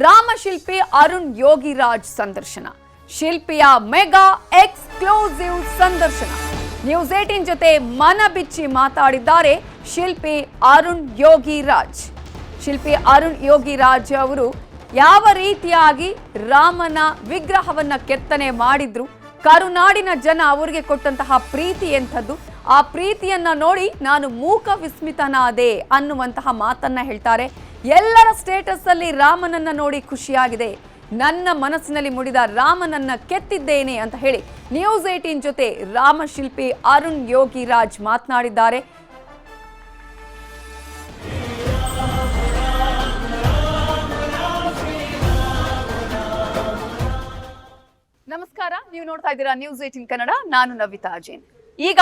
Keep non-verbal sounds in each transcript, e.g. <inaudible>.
ರಾಮಶಿಲ್ಪಿ ಅರುಣ್ ಯೋಗಿರಾಜ್ ಸಂದರ್ಶನ. ಶಿಲ್ಪಿಯ mega exclusive ಸಂದರ್ಶನ. ನ್ಯೂಸ್ ಏಟೀನ್ ಜೊತೆ ಮನ ಬಿಚ್ಚಿ ಮಾತಾಡಿದ್ದಾರೆ ಶಿಲ್ಪಿ ಅರುಣ್ ಯೋಗಿರಾಜ್. ಶಿಲ್ಪಿ ಅರುಣ್ ಯೋಗಿರಾಜ್ ಅವರು ಯಾವ ರೀತಿಯಾಗಿ ರಾಮನ ವಿಗ್ರಹವನ್ನ ಕೆತ್ತನೆ ಮಾಡಿದ್ರು, ಕರುನಾಡಿನ ಜನ ಅವರಿಗೆ ಕೊಟ್ಟಂತಹ ಪ್ರೀತಿ ಎಂಥದ್ದು, ಆ ಪ್ರೀತಿಯನ್ನ ನೋಡಿ ನಾನು ಮೂಕ ವಿಸ್ಮಿತನಾದೆ ಅನ್ನುವಂತಹ ಮಾತನ್ನ ಹೇಳ್ತಾರೆ ಎಲ್ಲರ ಸ್ಟೇಟಸ್ ಅಲ್ಲಿ ರಾಮನನ್ನ ನೋಡಿ ಖುಷಿಯಾಗಿದೆ. ನನ್ನ ಮನಸ್ಸಿನಲ್ಲಿ ಮುಡಿದ ರಾಮನನ್ನ ಕೆತ್ತಿದ್ದೇನೆ ಅಂತ ಹೇಳಿ ನ್ಯೂಸ್ ಏಟೀನ್ ಜೊತೆ ರಾಮಶಿಲ್ಪಿ ಅರುಣ್ ಯೋಗಿರಾಜ್ ಮಾತನಾಡಿದ್ದಾರೆ. ನಮಸ್ಕಾರ, ನೀವು ನೋಡ್ತಾ ಇದ್ದೀರಾ ನ್ಯೂಸ್ ಏಟಿನ್ ಕನ್ನಡ, ನಾನು ನವಿತಾ ಜೈನ್. ಈಗ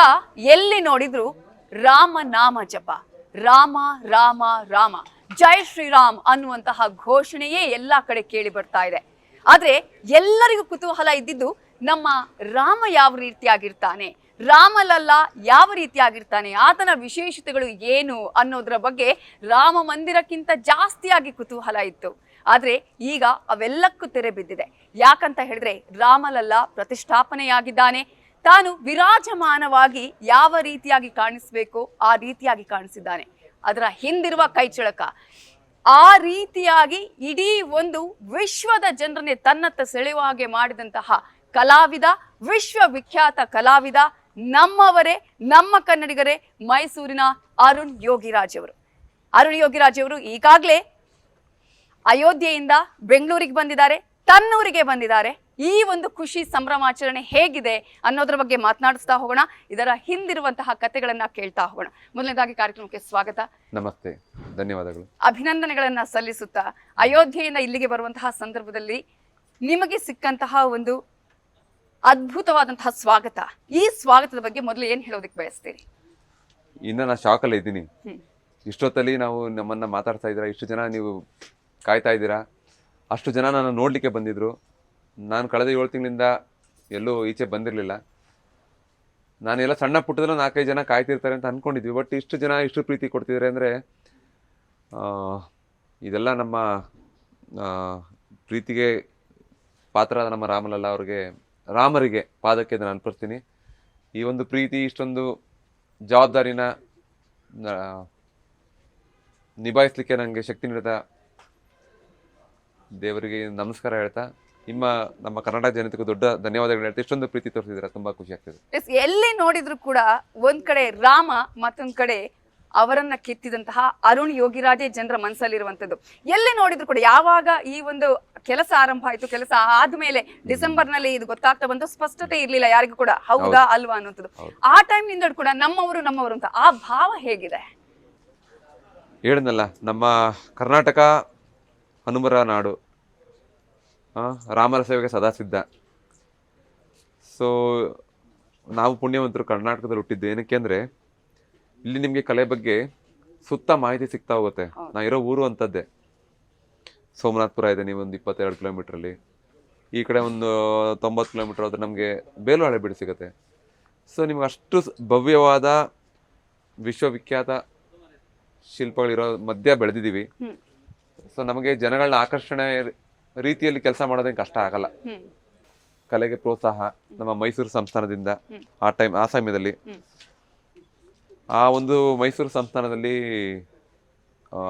ಎಲ್ಲಿ ನೋಡಿದ್ರು ರಾಮ ನಾಮ ಜಪ. ರಾಮ ರಾಮ ರಾಮ. ಜೈ ಶ್ರೀರಾಮ್ ಅನ್ನುವಂತಹ ಘೋಷಣೆಯೇ ಎಲ್ಲ ಕಡೆ ಕೇಳಿ ಬರ್ತಾ ಇದೆ. ಆದರೆ ಎಲ್ಲರಿಗೂ ಕುತೂಹಲ ಇದ್ದಿದ್ದು ನಮ್ಮ ರಾಮ ಯಾವ ರೀತಿಯಾಗಿರ್ತಾನೆ? ರಾಮಲಲ್ಲ ಯಾವ ರೀತಿಯಾಗಿರ್ತಾನೆ? ಆತನ ವಿಶೇಷತೆಗಳು ಏನು ಅನ್ನೋದರ ಬಗ್ಗೆ ರಾಮ ಮಂದಿರಕ್ಕಿಂತ ಜಾಸ್ತಿಯಾಗಿ ಕುತೂಹಲ ಇತ್ತು. ಆದರೆ ಈಗ ಅವೆಲ್ಲಕ್ಕೂ ತೆರೆ ಬಿದ್ದಿದೆ. ಯಾಕಂತ ಹೇಳಿದ್ರೆ ರಾಮಲಲ್ಲ ಪ್ರತಿಷ್ಠಾಪನೆಯಾಗಿದ್ದಾನೆ. ತಾನು ವಿರಾಜಮಾನವಾಗಿ ಯಾವ ರೀತಿಯಾಗಿ ಕಾಣಿಸಬೇಕು ಆ ರೀತಿಯಾಗಿ ಕಾಣಿಸಿದ್ದಾನೆ. ಅದರ ಹಿಂದಿರುವ ಕೈಚಳಕ ಆ ರೀತಿಯಾಗಿ ಇಡೀ ಒಂದು ವಿಶ್ವದ ಜನರನ್ನೇ ತನ್ನತ್ತ ಸೆಳೆಯುವ ಹಾಗೆ ಮಾಡಿದಂತಹ ಕಲಾವಿದ, ವಿಶ್ವವಿಖ್ಯಾತ ಕಲಾವಿದ, ನಮ್ಮವರೇ, ನಮ್ಮ ಕನ್ನಡಿಗರೇ ಮೈಸೂರಿನ ಅರುಣ್ ಯೋಗಿರಾಜ್ ಅವರು. ಅರುಣ್ ಯೋಗಿರಾಜ್ ಅವರು ಈಗಾಗಲೇ ಅಯೋಧ್ಯೆಯಿಂದ ಬೆಂಗಳೂರಿಗೆ ಬಂದಿದ್ದಾರೆ, ತನ್ನೂರಿಗೆ ಬಂದಿದ್ದಾರೆ. ಈ ಒಂದು ಖುಷಿ ಸಂಭ್ರಮಾಚರಣೆ ಹೇಗಿದೆ ಅನ್ನೋದ್ರ ಬಗ್ಗೆ ಮಾತನಾಡಿಸ್ತಾ ಹೋಗೋಣ. ಇದರ ಹಿಂದಿರುವಂತಹ ಕಥೆಗಳನ್ನ ಕೇಳ್ತಾ ಹೋಗೋಣ. ಮೊದಲನೇದಾಗಿ ಕಾರ್ಯಕ್ರಮಕ್ಕೆ ಸ್ವಾಗತ. ನಮಸ್ತೆ. ಧನ್ಯವಾದಗಳು. ಅಭಿನಂದನೆಗಳನ್ನ ಸಲ್ಲಿಸುತ್ತಾ ಅಯೋಧ್ಯೆಯಿಂದ ಇಲ್ಲಿಗೆ ಬರುವಂತಹ ಸಂದರ್ಭದಲ್ಲಿ ನಿಮಗೆ ಸಿಕ್ಕಂತಹ ಒಂದು ಅದ್ಭುತವಾದಂತಹ ಸ್ವಾಗತ. ಈ ಸ್ವಾಗತದ ಬಗ್ಗೆ ಮೊದಲು ಏನ್ ಹೇಳೋದಕ್ಕೆ ಬಯಸ್ತೀರಿ? ಇನ್ನು ನಾನು ಶಾಕಲ್ಲಿ ಇದ್ದೀನಿ. ಇಷ್ಟೊತ್ತಲ್ಲಿ ನಾವು ನಮ್ಮನ್ನ ಮಾತಾಡ್ತಾ ಇದ್ದೀರಾ? ಇಷ್ಟು ಜನ ನೀವು ಕಾಯ್ತಾ ಇದ್ದೀರಾ? ಅಷ್ಟು ಜನ ನನ್ನ ನೋಡಲಿಕ್ಕೆ ಬಂದಿದ್ರು. ನಾನು ಕಳೆದ ಏಳು ತಿಂಗಳಿಂದ ಎಲ್ಲೂ ಈಚೆ ಬಂದಿರಲಿಲ್ಲ. ನಾನೆಲ್ಲ ಸಣ್ಣ ಪುಟ್ಟದಲ್ಲೂ ನಾಲ್ಕೈದು ಜನ ಕಾಯ್ತಿರ್ತಾರೆ ಅಂತ ಅಂದ್ಕೊಂಡಿದ್ವಿ ಬಟ್ ಇಷ್ಟು ಜನ ಇಷ್ಟು ಪ್ರೀತಿ ಕೊಡ್ತಿದ್ದಾರೆ ಅಂದರೆ ಇದೆಲ್ಲ ನಮ್ಮ ಪ್ರೀತಿಗೆ ಪಾತ್ರರಾದ ನಮ್ಮ ರಾಮಲಲ್ಲ ಅವ್ರಿಗೆ, ರಾಮರಿಗೆ ಪಾದಕ್ಕೆ ನಾನು ಅರ್ಪಿಸ್ತೀನಿ ಈ ಒಂದು ಪ್ರೀತಿ, ಇಷ್ಟೊಂದು ಜವಾಬ್ದಾರಿನ ನಿಭಾಯಿಸ್ಲಿಕ್ಕೆ ನನಗೆ ಶಕ್ತಿ ನೀಡಿದ ದೇವರಿಗೆ ನಮಸ್ಕಾರ ಹೇಳ್ತಾ ನಿಮ್ಮ ನಮ್ಮ ಕರ್ನಾಟಕ ಜನತೆಗೂ ದೊಡ್ಡ ಧನ್ಯವಾದಗಳು ಹೇಳ್ತಾ ಇಷ್ಟೊಂದು ಪ್ರೀತಿ ತೋರಿಸಿದ್ರೆ ತುಂಬಾ ಖುಷಿ ಆಗ್ತದೆ. ಎಸ್ ಎಲ್ಲಿ ನೋಡಿದ್ರು ಕೂಡ ಒಂದ್ ಕಡೆ ರಾಮ ಮತ್ತೊಂದ್ ಕಡೆ ಅವರನ್ನ ಕೆತ್ತಿದಂತಹ ಅರುಣ್ ಯೋಗಿರಾಜೇ ಜನರ ಮನಸ್ಸಲ್ಲಿರುವಂತದ್ದು ಎಲ್ಲಿ ನೋಡಿದ್ರು ಕೂಡ ಯಾವಾಗ ಈ ಒಂದು ಕೆಲಸ ಆರಂಭ ಆಯ್ತು ಕೆಲಸ ಆದ್ಮೇಲೆ ಡಿಸೆಂಬರ್ನಲ್ಲಿ ಇದು ಗೊತ್ತಾಗ್ತಾ ಬಂತು ಸ್ಪಷ್ಟತೆ ಇರ್ಲಿಲ್ಲ ಯಾರಿಗೂ ಕೂಡ. ಹೌದಾ ಅಲ್ವಾ ಅನ್ನೋದು. ಆ ಟೈಮ್ನಿಂದ ಕೂಡ ನಮ್ಮವರು ನಮ್ಮವರು ಅಂತ. ಆ ಭಾವ ಹೇಗಿದೆ? ಹೇಳಿದ್ನಲ್ಲ ನಮ್ಮ ಕರ್ನಾಟಕ ಹನುಮರ ನಾಡು. ರಾಮರ ಸೇವೆಗೆ ಸದಾ ಸಿದ್ಧ ಸೊ ನಾವು ಪುಣ್ಯವಂತರು ಕರ್ನಾಟಕದಲ್ಲಿ ಹುಟ್ಟಿದ್ದು ಏನಕ್ಕೆ ಅಂದರೆ ಇಲ್ಲಿ ನಿಮಗೆ ಕಲೆ ಬಗ್ಗೆ ಸುತ್ತ ಮಾಹಿತಿ ಸಿಗ್ತಾ ಹೋಗುತ್ತೆ. ನಾ ಇರೋ ಊರು ಅಂಥದ್ದೇ. ಸೋಮನಾಥ್ಪುರ ಇದೆ ನೀವೊಂದು ಇಪ್ಪತ್ತೆರಡು ಕಿಲೋಮೀಟ್ರಲ್ಲಿ. ಈ ಕಡೆ ಒಂದು ತೊಂಬತ್ತು ಕಿಲೋಮೀಟರ್ ಹೋದ್ರೆ ನಮಗೆ ಬೇಲು ಬಿಡಿ ಸಿಗುತ್ತೆ. ಸೊ ನಿಮ್ಗೆ ಅಷ್ಟು ಭವ್ಯವಾದ ವಿಶ್ವವಿಖ್ಯಾತ ಶಿಲ್ಪಗಳಿರೋ ಮಧ್ಯ ಬೆಳೆದಿದ್ದೀವಿ. ಸೊ ನಮಗೆ ಜನಗಳನ್ನ ಆಕರ್ಷಣೆ ರೀತಿಯಲ್ಲಿ ಕೆಲಸ ಮಾಡೋದೇನು ಕಷ್ಟ ಆಗಲ್ಲ. ಕಲೆಗೆ ಪ್ರೋತ್ಸಾಹ ನಮ್ಮ ಮೈಸೂರು ಸಂಸ್ಥಾನದಿಂದ ಆ ಟೈಮ್ ಆ ಸಮಯದಲ್ಲಿ. ಆ ಒಂದು ಮೈಸೂರು ಸಂಸ್ಥಾನದಲ್ಲಿ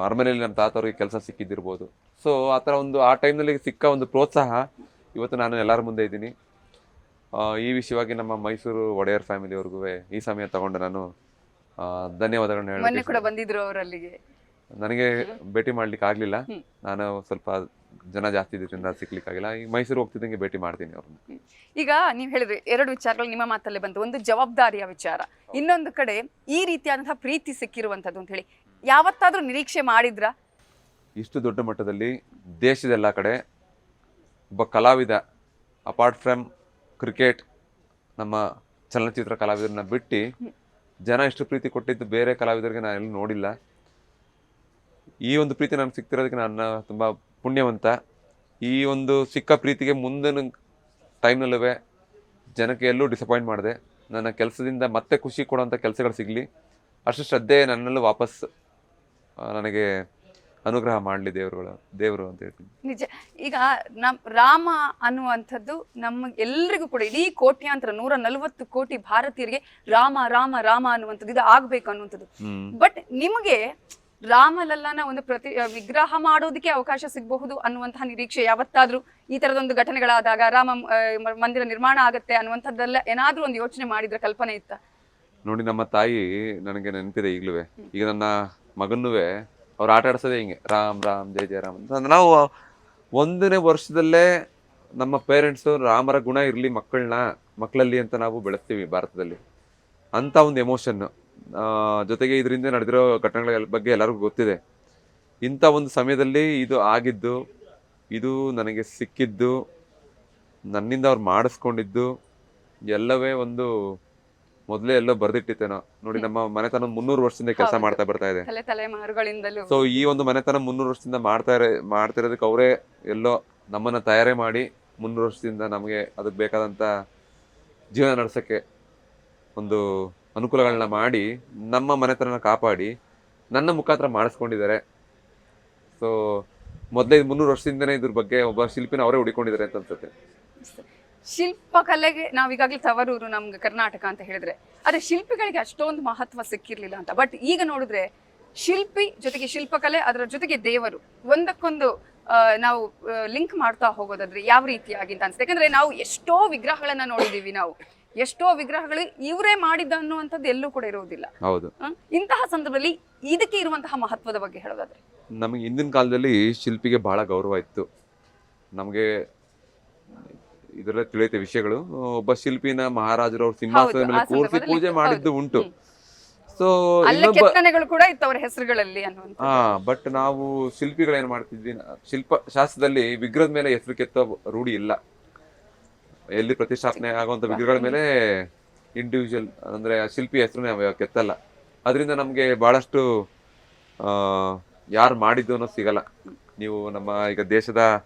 ಅರಮನೆಯಲ್ಲಿ ನಮ್ಮ ತಾತವ್ರಿಗೆ ಕೆಲಸ ಸಿಕ್ಕಿದ್ದಿರ್ಬೋದು. ಸೊ ಆ ಥರ ಒಂದು ಆ ಟೈಮ್ನಲ್ಲಿ ಸಿಕ್ಕ ಒಂದು ಪ್ರೋತ್ಸಾಹ ಇವತ್ತು ನಾನು ಎಲ್ಲರ ಮುಂದೆ ಇದ್ದೀನಿ. ಆ, ಈ ವಿಷಯವಾಗಿ ನಮ್ಮ ಮೈಸೂರು ಒಡೆಯರ್ ಫ್ಯಾಮಿಲಿಯವ್ರಿಗೂ ಈ ಸಮಯ ತಗೊಂಡು ನಾನು ಧನ್ಯವಾದಗಳನ್ನ ಕೂಡ ಬಂದಿದ್ರು ಅವರಲ್ಲಿಗೆ. ನನಗೆ ಭೇಟಿ ಮಾಡ್ಲಿಕ್ಕೆ ಆಗ್ಲಿಲ್ಲ. ನಾನು ಸ್ವಲ್ಪ ಜನ ಜಾಸ್ತಿ ಇದ್ರಿಂದ ಸಿಕ್ಲಿಕ್ಕೆ ಆಗಿಲ್ಲ. ಈ ಮೈಸೂರು ಹೋಗ್ತಿದ್ದಂಗೆ ಭೇಟಿ ಮಾಡ್ತೀನಿ ಅವ್ರನ್ನ. ಈಗ ನೀವು ಹೇಳಿದ್ರಿ ಎರಡು ವಿಚಾರಗಳು ನಿಮ್ಮ ಮಾತಲ್ಲೇ ಬಂತು. ಒಂದು ಜವಾಬ್ದಾರಿಯ ವಿಚಾರ. ಇನ್ನೊಂದು ಕಡೆ ಈ ರೀತಿಯಾದಂತಹ ಪ್ರೀತಿ ಸಿಕ್ಕಿರುವಂತದ್ದು ಅಂತ ಹೇಳಿ ಯಾವತ್ತಾದ್ರೂ ನಿರೀಕ್ಷೆ ಮಾಡಿದ್ರ? ಇಷ್ಟು ದೊಡ್ಡ ಮಟ್ಟದಲ್ಲಿ ದೇಶದ ಎಲ್ಲ ಕಡೆ ಒಬ್ಬ ಕಲಾವಿದ ಅಪಾರ್ಟ್ ಫ್ರಮ್ ಕ್ರಿಕೆಟ್ ನಮ್ಮ ಚಲನಚಿತ್ರ ಕಲಾವಿದರನ್ನ ಬಿಟ್ಟು ಜನ ಇಷ್ಟು ಪ್ರೀತಿ ಕೊಟ್ಟಿದ್ದು ಬೇರೆ ಕಲಾವಿದರಿಗೆ ನಾನು ಎಲ್ಲೂ ನೋಡಿಲ್ಲ. ಈ ಒಂದು ಪ್ರೀತಿ ನನಗೆ ಸಿಗ್ತಿರೋದಕ್ಕೆ ನಾನು ತುಂಬ ಪುಣ್ಯವಂತ. ಈ ಒಂದು ಸಿಕ್ಕ ಪ್ರೀತಿಗೆ ಮುಂದಿನ ಟೈಮ್ನಲ್ಲೂ ಜನಕ್ಕೆ ಎಲ್ಲೂ ಡಿಸಪಾಯಿಂಟ್ ಮಾಡಿದೆ ನನ್ನ ಕೆಲಸದಿಂದ ಮತ್ತೆ ಖುಷಿ ಕೊಡೋಂಥ ಕೆಲಸಗಳು ಸಿಗಲಿ. ಅಷ್ಟು ಶ್ರದ್ಧೆ ನನ್ನಲ್ಲೂ ವಾಪಸ್ ನನಗೆ ಅನುಗ್ರಹ ಮಾಡಲಿ ದೇವರುಗಳು ದೇವರು ಅಂತ ಹೇಳ್ತೀನಿ. ನಿಜ. ಈಗ ನಮ್ಮ ರಾಮ ಅನ್ನುವಂಥದ್ದು ನಮ್ಮ ಎಲ್ರಿಗೂ ಕೂಡ ಇಡೀ ಕೋಟ್ಯಾಂತರ ನೂರ ನಲವತ್ತು ಕೋಟಿ ಭಾರತೀಯರಿಗೆ ರಾಮ ರಾಮ ರಾಮ ಅನ್ನುವಂಥದ್ದು ಇದು ಆಗ್ಬೇಕು ಅನ್ನುವಂಥದ್ದು. ಬಟ್ ನಿಮಗೆ ರಾಮಲಲ್ಲನ ಒಂದು ಪ್ರತಿ ವಿಗ್ರಹ ಮಾಡೋದಕ್ಕೆ ಅವಕಾಶ ಸಿಗಬಹುದು ಅನ್ನುವಂತಹ ನಿರೀಕ್ಷೆ ಯಾವತ್ತಾದ್ರೂ ಈ ತರದೊಂದು ಘಟನೆಗಳಾದಾಗ ರಾಮ ಮಂದಿರ ನಿರ್ಮಾಣ ಆಗುತ್ತೆ ಅನ್ನುವಂಥದ್ದೆಲ್ಲ ಏನಾದ್ರೂ ಒಂದು ಯೋಚನೆ ಮಾಡಿದ್ರೆ ಕಲ್ಪನೆ ಇತ್ತ? ನೋಡಿ ನಮ್ಮ ತಾಯಿ ನನಗೆ ನೆನಪಿದೆ ಈಗಲೂ ಈಗ ನನ್ನ ಮಗನ್ನೂ ಅವ್ರು ಆಟ ಆಡ್ಸೋದೇ ಹಿಂಗೆ ರಾಮ್ ರಾಮ್ ಜಯ ಜಯ ರಾಮ್ ಅಂತ. ನಾವು ಒಂದನೇ ವರ್ಷದಲ್ಲೇ ನಮ್ಮ ಪೇರೆಂಟ್ಸು ರಾಮರ ಗುಣ ಇರಲಿ ಮಕ್ಕಳನ್ನ ಮಕ್ಕಳಲ್ಲಿ ಅಂತ ನಾವು ಬೆಳೆಸ್ತೀವಿ ಭಾರತದಲ್ಲಿ. ಅಂತ ಒಂದು ಎಮೋಷನ್ ಜೊತೆಗೆ ಇದರಿಂದ ನಡೆದಿರೋ ಘಟನೆಗಳ ಬಗ್ಗೆ ಎಲ್ಲರಿಗೂ ಗೊತ್ತಿದೆ. ಇಂಥ ಒಂದು ಸಮಯದಲ್ಲಿ ಇದು ಆಗಿದ್ದು ಇದು ನನಗೆ ಸಿಕ್ಕಿದ್ದು ನನ್ನಿಂದ ಅವ್ರು ಮಾಡಿಸ್ಕೊಂಡಿದ್ದು ಎಲ್ಲವೇ ಒಂದು ಮೊದಲೇ ಎಲ್ಲೋ ಬರ್ದಿಟ್ಟಿತ್ತೇನೋ ನೋಡಿ ನಮ್ಮ ಮನೆತನ ಮುನ್ನೂರು ವರ್ಷದಿಂದ ಕೆಲಸ. ಮಾಡ್ತಾ ಬರ್ತಾ ಇದೆ. ಸೊ ಈ ಒಂದು ಮನೆತನ ಮುನ್ನೂರು ವರ್ಷದಿಂದ ಮಾಡ್ತಾ ಇರೋ ಮಾಡ್ತಿರೋದಕ್ಕೆ ಅವರೇ ಎಲ್ಲೋ ನಮ್ಮನ್ನ ತಯಾರಿ ಮಾಡಿ ಮುನ್ನೂರು ವರ್ಷದಿಂದ ನಮಗೆ ಅದಕ್ಕೆ ಬೇಕಾದಂತ ಜೀವನ ನಡೆಸೋಕ್ಕೆ ಒಂದು ಅನುಕೂಲಗಳನ್ನ ಮಾಡಿ ನಮ್ಮ ಮನೆತನ ಕಾಪಾಡಿ ನನ್ನ ಮುಖಾಂತರ ಮಾಡಿಸ್ಕೊಂಡಿದ್ದಾರೆ. ಸೊ ಮೊದಲೈದು ಮುನ್ನೂರು ವರ್ಷದಿಂದನೇ ಇದ್ರ ಬಗ್ಗೆ ಒಬ್ಬ ಶಿಲ್ಪಿನ ಅವರೇ ಹುಡಿಕೊಂಡಿದ್ದಾರೆ ಅಂತ ಅನ್ಸುತ್ತೆ. ಶಿಲ್ಪಕಲೆಗೆ ನಾವೀಗಾಗಲೇ ತವರೂರು, ನಮ್ಗೆ ಕರ್ನಾಟಕ ಅಂತ ಹೇಳಿದ್ರೆ, ಆದ್ರೆ ಶಿಲ್ಪಿಗಳಿಗೆ ಅಷ್ಟೊಂದು ಮಹತ್ವ ಸಿಕ್ಕಿರ್ಲಿಲ್ಲ ಅಂತ. ಬಟ್ ಈಗ ನೋಡಿದ್ರೆ ಶಿಲ್ಪಿ ಜೊತೆಗೆ ಶಿಲ್ಪಕಲೆ, ಅದರ ಜೊತೆಗೆ ದೇವರು ಒಂದಕ್ಕೊಂದು ನಾವು ಲಿಂಕ್ ಮಾಡ್ತಾ ಹೋಗೋದಾದ್ರೆ ಯಾವ ರೀತಿಯಾಗಿ ಅಂತ ಅನ್ಸುತ್ತೆ. ಯಾಕಂದ್ರೆ ನಾವು ಎಷ್ಟೋ ವಿಗ್ರಹಗಳನ್ನ ನೋಡಿದೀವಿ ನಾವು. ಎಷ್ಟೋ ವಿಗ್ರಹಗಳು ಇವರೇ ಮಾಡಿದ್ದ ಅನ್ನುವಂಥದ್ದು ಎಲ್ಲೂ ಕೂಡ ಇರುವುದಿಲ್ಲ. ಹೌದು. ಇಂತಹ ಸಂದರ್ಭದಲ್ಲಿ ಇದಕ್ಕೆ ಇರುವಂತಹ ಮಹತ್ವದ ಬಗ್ಗೆ ಹೇಳೋದಾದ್ರೆ. ನಮಗೆ ಹಿಂದಿನ ಕಾಲದಲ್ಲಿ ಶಿಲ್ಪಿಗೆ ಬಹಳ ಗೌರವ ಇತ್ತು. ನಮಗೆ ಇದೆಲ್ಲ ತಿಳಿಯುತ್ತೆ ವಿಷಯಗಳು. ಒಬ್ಬ ಶಿಲ್ಪಿನ ಮಹಾರಾಜರು ಅವ್ರ ಸಿಂಹಾಸನದ ಮೇಲೆ ಕೂರಿಸಿ ಪೂಜೆ ಮಾಡಿದ್ದು ಉಂಟು. ಸೊ ಕೂಡ ಇತ್ತು ಅವರ ಹೆಸರುಗಳಲ್ಲಿ ಹಾ ಬಟ್ ನಾವು ಶಿಲ್ಪಿಗಳು ಏನ್ ಮಾಡ್ತಿದ್ವಿ? ಶಿಲ್ಪ ಶಾಸ್ತ್ರದಲ್ಲಿ ವಿಗ್ರಹದ ಮೇಲೆ ಹೆಸರು ಕೆತ್ತ ರೂಢಿ ಇಲ್ಲ. ಎಲ್ಲಿ ಪ್ರತಿಷ್ಠಾಪನೆ ಆಗುವಂತ ವಿಗ್ರಹಗಳ ಮೇಲೆ ಇಂಡಿವಿಜುವಲ್ ಅಂದ್ರೆ ಆ ಶಿಲ್ಪಿ ಹೆಸರು ಕೆತ್ತಲ್ಲ. ಅದರಿಂದ ನಮ್ಗೆ ಬಹಳಷ್ಟು ಆ ಯಾರು ಮಾಡಿದ್ದು ಅನ್ನೋದು ಸಿಗಲ್ಲ. ನೀವು ನಮ್ಮ ಈಗ ದೇಶದ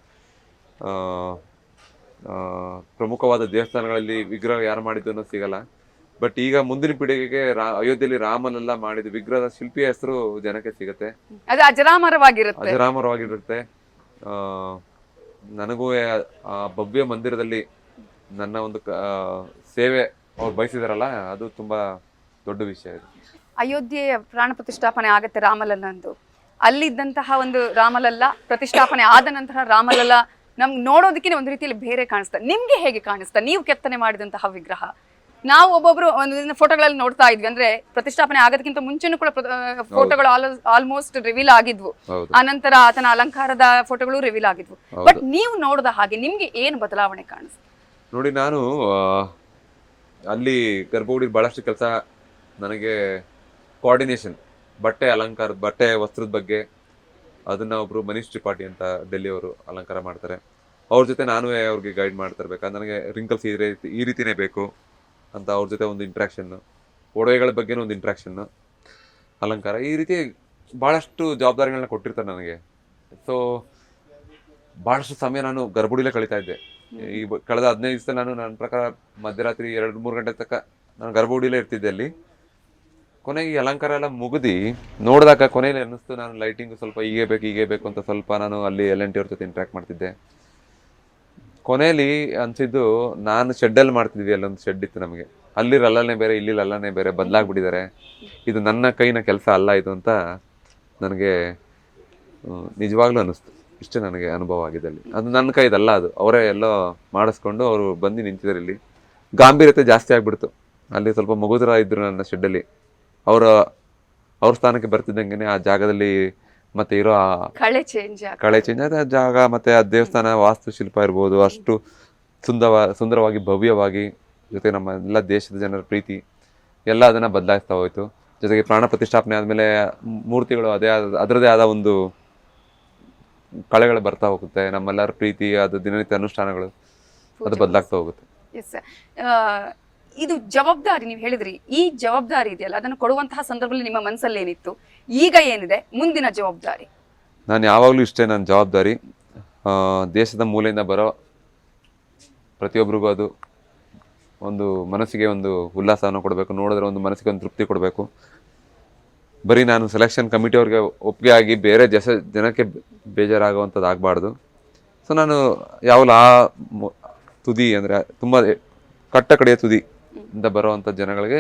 ಪ್ರಮುಖವಾದ ದೇವಸ್ಥಾನಗಳಲ್ಲಿ ವಿಗ್ರಹ ಯಾರು ಮಾಡಿದ್ದು ಅನ್ನೋದು ಸಿಗಲ್ಲ. ಬಟ್ ಈಗ ಮುಂದಿನ ಪೀಳಿಗೆಗೆ ಅಯೋಧ್ಯೆಯಲ್ಲಿ ರಾಮನೆಲ್ಲ ಮಾಡಿದ ವಿಗ್ರಹದ ಶಿಲ್ಪಿ ಹೆಸರು ಜನಕ್ಕೆ ಸಿಗುತ್ತೆ. ಅದು ಅಜರಾಮರವಾಗಿರುತ್ತೆ. ಅಜರಾಮರವಾಗಿರುತ್ತೆ. ಆ, ನನಗೂ ಆ ಭವ್ಯ ಮಂದಿರದಲ್ಲಿ ನನ್ನ ಒಂದು ಸೇವೆ ಅವ್ರು ಬಯಸಿದಾರಲ್ಲ ಅದು ತುಂಬಾ ದೊಡ್ಡ ವಿಷಯ ಇದು. ಅಯೋಧ್ಯೆಯ ಪ್ರಾಣ ಪ್ರತಿಷ್ಠಾಪನೆ ಆಗತ್ತೆ ರಾಮಲಲ್ಲಂದು ಅಲ್ಲಿದ್ದಂತಹ ಒಂದು ರಾಮಲಲ್ಲ ಪ್ರತಿಷ್ಠಾಪನೆ ಆದ ನಂತರ ರಾಮಲಲ್ಲ ನಮ್ಗೆ ನೋಡೋದಕ್ಕೆ ಒಂದು ರೀತಿಯಲ್ಲಿ ಬೇರೆ ಕಾಣಿಸ್ತಾ ನಿಮ್ಗೆ ಹೇಗೆ ಕಾಣಿಸ್ತಾ? ನೀವು ಕೆತ್ತನೆ ಮಾಡಿದಂತಹ ವಿಗ್ರಹ. ನಾವು ಒಬ್ಬೊಬ್ರು ಒಂದು ಫೋಟೋಗಳಲ್ಲಿ ನೋಡ್ತಾ ಇದ್ವಿ ಅಂದ್ರೆ ಪ್ರತಿಷ್ಠಾಪನೆ ಆಗೋದಕ್ಕಿಂತ ಮುಂಚೆನೂ ಕೂಡ ಫೋಟೋಗಳು ಆಲ್ಮೋಸ್ಟ್ ರಿವೀಲ್ ಆಗಿದ್ವು. ಆನಂತರ ಆತನ ಅಲಂಕಾರದ ಫೋಟೋಗಳು ರಿವೀಲ್ ಆಗಿದ್ವು. ಬಟ್ ನೀವು ನೋಡಿದ ಹಾಗೆ ನಿಮ್ಗೆ ಏನು ಬದಲಾವಣೆ ಕಾಣಿಸ್ತು? ನೋಡಿ, ನಾನು ಅಲ್ಲಿ ಗರ್ಭಗುಡಿ ಬಹಳಷ್ಟು ಕೆಲಸ ನನಗೆ ಕೋಆರ್ಡಿನೇಷನ್ ಬಟ್ಟೆ ಅಲಂಕಾರ, ಬಟ್ಟೆ ವಸ್ತ್ರದ ಬಗ್ಗೆ, ಅದನ್ನ ಒಬ್ರು ಮನೀಶ್ ತ್ರಿಪಾಠಿ ಅಂತ ಡೆಲ್ಲಿಯವರು ಅಲಂಕಾರ ಮಾಡ್ತಾರೆ. ಅವ್ರ ಜೊತೆ ನಾನು ಅವ್ರಿಗೆ ಗೈಡ್ ಮಾಡ್ತಾ ಇರ್ಬೇಕಾದ್ರೆ ನನಗೆ ರಿಂಕಲ್ಸ್ ಈ ರೀತಿ ಈ ರೀತಿನೇ ಬೇಕು ಅಂತ ಅವ್ರ ಜೊತೆ ಒಂದು ಇಂಟ್ರಾಕ್ಷನ್ ಒಡವೆಗಳ ಬಗ್ಗೆ ಒಂದು ಇಂಟ್ರಾಕ್ಷನ್ ಅಲಂಕಾರ ಈ ರೀತಿ ಭಾಳಷ್ಟು ಜವಾಬ್ದಾರಿಗಳನ್ನ ಕೊಟ್ಟಿರ್ತಾರೆ ನನಗೆ. ಸೊ ಭಾಳಷ್ಟು ಸಮಯ ನಾನು ಗರ್ಭಗುಡಿಲೇ ಕಳೀತಾ ಇದ್ದೆ. ಈ ಕಳೆದ ಹದಿನೈದು ದಿವಸ ನಾನು ನನ್ನ ಪ್ರಕಾರ ಮಧ್ಯರಾತ್ರಿ ಎರಡು ಮೂರು ಗಂಟೆ ತನಕ ನಾನು ಗರ್ಭಗುಡಿಲೇ ಇರ್ತಿದ್ದೆ ಅಲ್ಲಿ. ಕೊನೆಗೆ ಈ ಅಲಂಕಾರ ಎಲ್ಲ ಮುಗಿದು ನೋಡಿದಾಗ ಕೊನೆಯಲ್ಲಿ ಅನ್ನಿಸ್ತು, ನಾನು ಲೈಟಿಂಗ್ ಸ್ವಲ್ಪ ಹೀಗೆ ಬೇಕು ಹೀಗೆ ಬೇಕು ಅಂತ ಸ್ವಲ್ಪ ನಾನು ಅಲ್ಲಿ ಎಲ್ ಎನ್ ಟಿ ಅವ್ರ ಜೊತೆ ಇಂಟ್ರಾಕ್ಟ್ ಮಾಡ್ತಿದ್ದೆ. ಕೊನೆಯಲ್ಲಿ ಅನ್ಸಿದ್ದು ನಾನು ಶೆಡ್ಡಲ್ಲಿ ಮಾಡ್ತಿದ್ವಿ, ಅಲ್ಲೊಂದು ಶೆಡ್ ಇತ್ತು ನಮಗೆ. ಅಲ್ಲಿ ಅಲ್ಲನೇ ಬೇರೆ, ಇಲ್ಲಿ ಅಲ್ಲನೇ ಬೇರೆ ಬದಲಾಗ್ಬಿಟ್ಟಿದ್ದಾರೆ. ಇದು ನನ್ನ ಕೈನ ಕೆಲಸ ಅಲ್ಲ ಇದು ಅಂತ ನನಗೆ ನಿಜವಾಗ್ಲೂ ಅನ್ನಿಸ್ತು. ಇಷ್ಟೇ ನನಗೆ ಅನುಭವ ಆಗಿದೆ ಅಲ್ಲಿ. ಅದು ನನ್ನ ಕೈದಲ್ಲ ಅದು. ಅವರೇ ಎಲ್ಲ ಮಾಡಿಸ್ಕೊಂಡು ಅವರು ಬಂದು ನಿಂತಿದ್ದಾರೆ ಇಲ್ಲಿ. ಗಾಂಭೀರ್ಯತೆ ಜಾಸ್ತಿ ಆಗ್ಬಿಡ್ತು. ಅಲ್ಲಿ ಸ್ವಲ್ಪ ಮಗುದರ ಇದ್ರು ನನ್ನ ಶೆಡ್ಡಲ್ಲಿ ಅವರ ಅವ್ರ ಸ್ಥಾನಕ್ಕೆ ಬರ್ತಿದ್ದಂಗೆ ಆ ಜಾಗದಲ್ಲಿ ಮತ್ತೆ ಇರೋ ಆ ಕಳೆ ಚೇಂಜ್ ಕಳೆ ಚೇಂಜ್ ಆದ ಜಾಗ ಮತ್ತೆ ಆ ದೇವಸ್ಥಾನ ವಾಸ್ತುಶಿಲ್ಪ ಇರ್ಬೋದು ಅಷ್ಟು ಸುಂದರವ ಸುಂದರವಾಗಿ ಭವ್ಯವಾಗಿ ಜೊತೆ ನಮ್ಮ ಎಲ್ಲ ದೇಶದ ಜನರ ಪ್ರೀತಿ ಎಲ್ಲ ಅದನ್ನ ಬದಲಾಯಿಸ್ತಾ ಹೋಯ್ತು. ಜೊತೆಗೆ ಪ್ರಾಣ ಪ್ರತಿಷ್ಠಾಪನೆ ಆದಮೇಲೆ ಮೂರ್ತಿಗಳು ಅದೇ ಅದರದೇ ಆದ ಒಂದು ಕಳೆಗಳು ಬರ್ತಾ ಹೋಗುತ್ತೆ ನಮ್ಮೆಲ್ಲರ ಪ್ರೀತಿ ಅದು ದಿನನಿತ್ಯ ಅನುಷ್ಠಾನಗಳು ಅದು ಬದಲಾಗ್ತಾ ಹೋಗುತ್ತೆ. ಎಸ್ ಇದು ಜವಾಬ್ದಾರಿ ನೀವು ಹೇಳಿದ್ರಿ. ಈ ಜವಾಬ್ದಾರಿ ಇದೆಯಲ್ಲ ಅದನ್ನು ಕೊಡುವಂತಹ ಸಂದರ್ಭದಲ್ಲಿ ನಿಮ್ಮ ಮನಸ್ಸಲ್ಲಿ ಏನಿತ್ತು? ಈಗ ಏನಿದೆ? ಮುಂದಿನ ಜವಾಬ್ದಾರಿ. ನಾನು ಯಾವಾಗಲೂ ಇಷ್ಟೇ ನನ್ನ ಜವಾಬ್ದಾರಿ. ಆ, ದೇಶದ ಮೂಲೆಯಿಂದ ಬರೋ ಪ್ರತಿಯೊಬ್ಬರಿಗೂ ಅದು ಒಂದು ಮನಸ್ಸಿಗೆ ಒಂದು ಉಲ್ಲಾಸವನ್ನು ಕೊಡಬೇಕು ನೋಡಿದ್ರೆ ಒಂದು ಮನಸ್ಸಿಗೆ ಒಂದು ತೃಪ್ತಿ ಕೊಡಬೇಕು. ಬರೀ ನಾನು ಸೆಲೆಕ್ಷನ್ ಕಮಿಟಿಯವ್ರಿಗೆ ಒಪ್ಪಿಗೆ ಆಗಿ ಬೇರೆ ಜಸ ಜನಕ್ಕೆ ಬೇಜಾರಾಗುವಂಥದ್ದು ಆಗಬಾರ್ದು ಸೊ ನಾನು ಯಾವ ಆ ತುದಿ ಅಂದರೆ ತುಂಬ ಕಟ್ಟ ಕಡೆಯ ತುದಿ ಇಂದ ಬರುವಂಥ ಜನಗಳಿಗೆ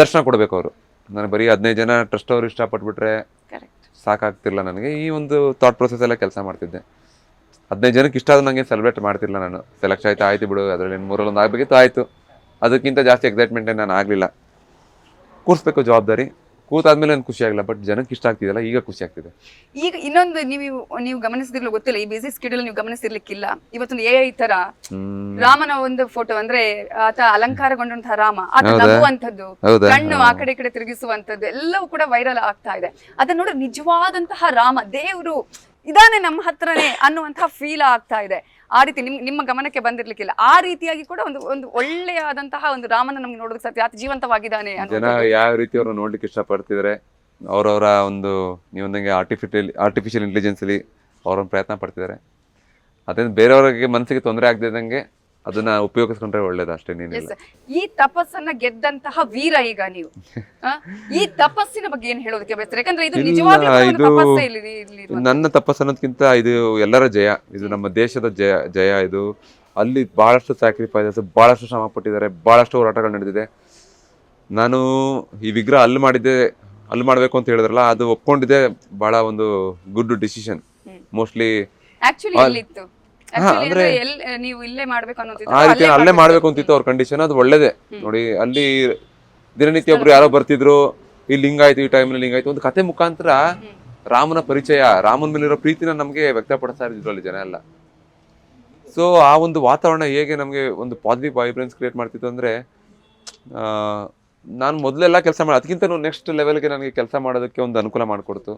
ದರ್ಶನ ಕೊಡಬೇಕು ಅವರು. ನಾನು ಬರೀ ಹದಿನೈದು ಜನ ಟ್ರಸ್ಟ್ ಅವರು ಇಷ್ಟಪಟ್ಬಿಟ್ರೆ ಕರೆಕ್ಟ್ ಸಾಕಾಗ್ತಿರ್ಲಿಲ್ಲ ನನಗೆ. ಈ ಒಂದು ಥಾಟ್ ಪ್ರೊಸೆಸ್ ಎಲ್ಲ ಕೆಲಸ ಮಾಡ್ತಿದ್ದೆ. ಹದಿನೈದು ಜನಕ್ಕೆ ಇಷ್ಟ ಆದ್ರೆ ನನಗೆ ಸೆಲೆಬ್ರೇಟ್ ಮಾಡ್ತಿಲ್ಲ ನಾನು. ಸೆಲೆಕ್ಷನ್ ಆಯ್ತು ಆಯ್ತು ಬಿಡು ಅದರಲ್ಲಿ ಮೂರಲ್ಲಿ ಒಂದು ಆಗಬೇಕಿತ್ತು ಆಯಿತು. ಅದಕ್ಕಿಂತ ಜಾಸ್ತಿ ಎಕ್ಸೈಟ್ಮೆಂಟ್ ನಾನು ಆಗಲಿಲ್ಲ. ಕೂರಿಸ್ಬೇಕು ಜವಾಬ್ದಾರಿ. ಕೂತಾದ್ಮೇಲೆ ಏನು ಖುಷಿ ಆಗಲ್ಲ ಬಟ್ ಜನಕ್ಕೆ ಇಷ್ಟ ಆಗ್ತಿದೆಯಲ್ಲ ಈಗ ಖುಷಿ ಆಗ್ತಿದೆ. ಈಗ ಇನ್ನೊಂದು ನೀವು ನೀವು ಗಮನಿಸಿದಿರ್ಲು ಗೊತ್ತಿಲ್ಲ ಈ ಬಿಸಿ ಸ್ಕಿಡಲ್ ನೀವು ಗಮನಿಸಿರ್ಲಿಕ್ಕಿಲ್ಲ. ಇವತ್ತೊಂದು ಎ ಐ ತರ ರಾಮನ ಒಂದು ಫೋಟೋ ಅಂದ್ರೆ ಆತ ಅಲಂಕಾರಗೊಂಡಂತಹ ರಾಮ ಆತ? ನಗುವಂಥದ್ದು ಕಣ್ಣು ಆ ಕಡೆ ಈ ಕಡೆ ತಿರುಗಿಸುವಂತದ್ದು ಎಲ್ಲವೂ ಕೂಡ ವೈರಲ್ ಆಗ್ತಾ ಇದೆ. ಅದನ್ನ ನೋಡಿ ನಿಜವಾದಂತಹ ರಾಮ ದೇವರು ಇದಾನೆ ನಮ್ಮ ಹತ್ರನೇ ಅನ್ನುವಂತಹ ಫೀಲ್ ಆಗ್ತಾ ಇದೆ. ಆ ರೀತಿ ನಿಮ್, ನಿಮ್ಮ ಗಮನಕ್ಕೆ ಬಂದಿರ್ಲಿಕ್ಕಿಲ್ಲ. ಆ ರೀತಿಯಾಗಿ ಕೂಡ ಒಂದು ಒಂದು ಒಳ್ಳೆಯಾದಂತಹ ಒಂದು ರಾಮನ ನಮ್ಗೆ ನೋಡೋದಕ್ಕೆ ಸಾಧ್ಯ ಆತ ಜೀವಂತವಾಗಿದ್ದಾನೆ ಜನ ಯಾವ ರೀತಿ ಅವ್ರನ್ನ ನೋಡ್ಲಿಕ್ಕೆ ಇಷ್ಟಪಡ್ತಿದ್ರೆ, ಅವರವರ ಒಂದು ನೀವೊಂದಂಗೆ ಆರ್ಟಿಫಿಷಿಯಲ್ ಆರ್ಟಿಫಿಷಿಯಲ್ ಇಂಟೆಲಿಜೆನ್ಸ್ ಅಲ್ಲಿ ಅವ್ರೊಂದು ಪ್ರಯತ್ನ ಪಡ್ತಿದ್ದಾರೆ ಅದೇನು ಬೇರೆಯವ್ರಿಗೆ ಮನಸ್ಸಿಗೆ ತೊಂದರೆ ಆಗದಿದ್ದಂಗೆ ಅದನ್ನ ಉಪಯೋಗಿಸ್ಕೊಂಡ್ರೆ ಒಳ್ಳೇದು ಅಷ್ಟೇ ನೀನು ಈ ತಪಸ್ಸನ್ನ ಗೆದ್ದಂತಹ ವೀರ ಈಗ ನೀವು? ಈ ತಪಸ್ಸಿನ ಬಗ್ಗೆ ಏನ್ ಹೇಳೋದಕ್ಕೆ ಬಯಸ್ತಾರೆ? ಯಾಕಂದ್ರೆ ಇದು ನಿಜವಾಗ್ಲೂ ನನ್ನ ತಪಸ್ಸು ಅನ್ನೋದಕ್ಕಿಂತ ಇದು ಎಲ್ಲರ ಜಯ. ಇದು ನಮ್ಮ ದೇಶದ ಜಯ ಜಯ ಇದು. ಅಲ್ಲಿ ಬಹಳಷ್ಟು ಸ್ಯಾಕ್ರಿಫೈಸಸ್ ಬಹಳಷ್ಟು ಶ್ರಮ ಪಟ್ಟಿದ್ದಾರೆ ಬಹಳಷ್ಟು ಹೋರಾಟಗಳು ನಡೆದಿದೆ. ನಾನು ಈ ವಿಗ್ರಹ ಅಲ್ಲಿ ಮಾಡಿದ್ದೆ ಅಲ್ಲಿ ಮಾಡಬೇಕು ಅಂತ ಹೇಳಿದ್ರಲ್ಲ ಅದು ಒಪ್ಕೊಂಡಿದ್ದೆ ಬಹಳ ಒಂದು ಗುಡ್ ಡಿಸಿಷನ್. ಮೋಸ್ಟ್ಲಿ ಅಂದ್ರೆ ನೀವು ಇಲ್ಲೇ ಮಾಡ್ಬೇಕು ಅನ್ನೋದಿತ್ತು. ಆ ರೀತಿ ಅಲ್ಲೇ ಮಾಡ್ಬೇಕು ಅಂತಿತ್ತು ಅವ್ರ ಕಂಡೀಷನ್ ಅದು ಒಳ್ಳೇದೇ. ನೋಡಿ ಅಲ್ಲಿ ದಿನನಿತ್ಯ ಒಬ್ರು ಯಾರೋ ಬರ್ತಿದ್ರು ಇಲ್ಲಿ ಹಿಂಗಾಯ್ತು ಈ ಟೈಮ್ ಲಿಂಗ ಹಿಂಗಾಯ್ತು ಒಂದು ಕತೆ ಮುಖಾಂತರ ರಾಮನ ಪರಿಚಯ ರಾಮನ ಮೇಲಿರೋ ಪ್ರೀತಿನ ನಮಗೆ ವ್ಯಕ್ತಪಡಿಸ್ತಾ ಇದ್ರು ಅಲ್ಲಿ ಜನ ಎಲ್ಲ. ಸೊ ಆ ಒಂದು ವಾತಾವರಣ ಹೇಗೆ ನಮಗೆ ಒಂದು ಪಾಸಿಟಿವ್ ವೈಬ್ರೆನ್ಸ್ ಕ್ರಿಯೇಟ್ ಮಾಡ್ತಿತ್ತು ಅಂದ್ರೆ ಆ, ನಾನು ಮೊದಲೆಲ್ಲ ಕೆಲಸ ಮಾಡಿ ಅದಕ್ಕಿಂತ ನೆಕ್ಸ್ಟ್ ಲೆವೆಲ್ಗೆ ನನಗೆ ಕೆಲಸ ಮಾಡೋದಕ್ಕೆ ಒಂದು ಅನುಕೂಲ ಮಾಡಿಕೊಡ್ತು.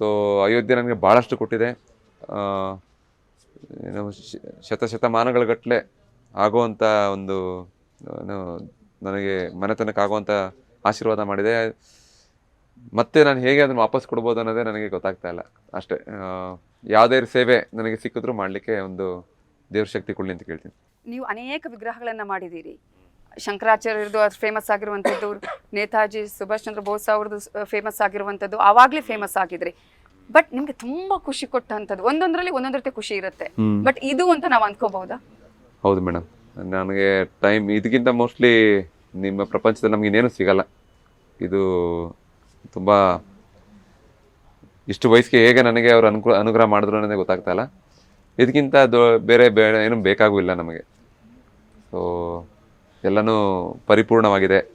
ಸೊ ಅಯೋಧ್ಯೆ ನನಗೆ ಭಾಳಷ್ಟು ಕೊಟ್ಟಿದೆ. ಏನು ಶತಶತಮಾನಗಳ ಗಟ್ಟಲೆ ಆಗುವಂಥ ಒಂದು ನನಗೆ ಮನೆತನಕ್ಕೆ ಆಗುವಂಥ ಆಶೀರ್ವಾದ ಮಾಡಿದೆ. ಮತ್ತೆ ನಾನು ಹೇಗೆ ಅದನ್ನು ವಾಪಸ್ ಕೊಡ್ಬೋದು ಅನ್ನೋದೇ ನನಗೆ ಗೊತ್ತಾಗ್ತಾ ಇಲ್ಲ. ಅಷ್ಟೇ ಯಾವುದೇ ಸೇವೆ ನನಗೆ ಸಿಕ್ಕಿದ್ರೂ ಮಾಡಲಿಕ್ಕೆ ಒಂದು ದೇವ್ರ ಶಕ್ತಿ ಕೊಡಲಿ ಅಂತ ಕೇಳ್ತೀನಿ. ನೀವು ಅನೇಕ ವಿಗ್ರಹಗಳನ್ನು ಮಾಡಿದ್ದೀರಿ. ಶಂಕರಾಚಾರ್ಯರದು ಅದು ಫೇಮಸ್ ಆಗಿರುವಂಥದ್ದು, ನೇತಾಜಿ ಸುಭಾಷ್ ಚಂದ್ರ ಬೋಸ್ ಅವ್ರದ್ದು ಫೇಮಸ್ ಆಗಿರುವಂಥದ್ದು, ಆವಾಗಲೇ ಫೇಮಸ್ ಆಗಿದ್ರಿ. ಬಟ್ ನಿಮ್ಗೆ ತುಂಬಾ ಖುಷಿ ಕೊಟ್ಟಂತದ್ದು. ಒಂದೊಂದ್ರಲ್ಲಿ ಒಂದೊಂದ್ ರೀತಿ ಖುಷಿ ಇರುತ್ತೆ. ಬಟ್ ಇದು ಅಂತ ನಾವು ಅನ್ಕೋಬಹುದಾ? ಹೌದು ಮೇಡಮ್. ನನಗೆ ಟೈಮ್ ಇದಕ್ಕಿಂತ ಮೋಸ್ಟ್ಲಿ ನಿಮ್ಮ ಪ್ರಪಂಚದಲ್ಲಿ ನಮ್ಗೆ ಇನ್ನೇನು ಸಿಗಲ್ಲ. ಇದು ತುಂಬ ಇಷ್ಟು ವಯಸ್ಸಿಗೆ ಹೇಗೆ ನನಗೆ ಅವ್ರು ಅನುಗ್ರಹ ಅನುಗ್ರಹ ಮಾಡಿದ್ರು ಅನ್ನೋದೇ ಗೊತ್ತಾಗ್ತಾ ಇಲ್ಲ. ಇದಕ್ಕಿಂತ ದೊ- ಬೇರೆ ಬೇರೆ ಏನು ಬೇಕಾಗೂ ಇಲ್ಲ ನಮಗೆ. ಸೊ ಎಲ್ಲನೂ ಪರಿಪೂರ್ಣವಾಗಿದೆ.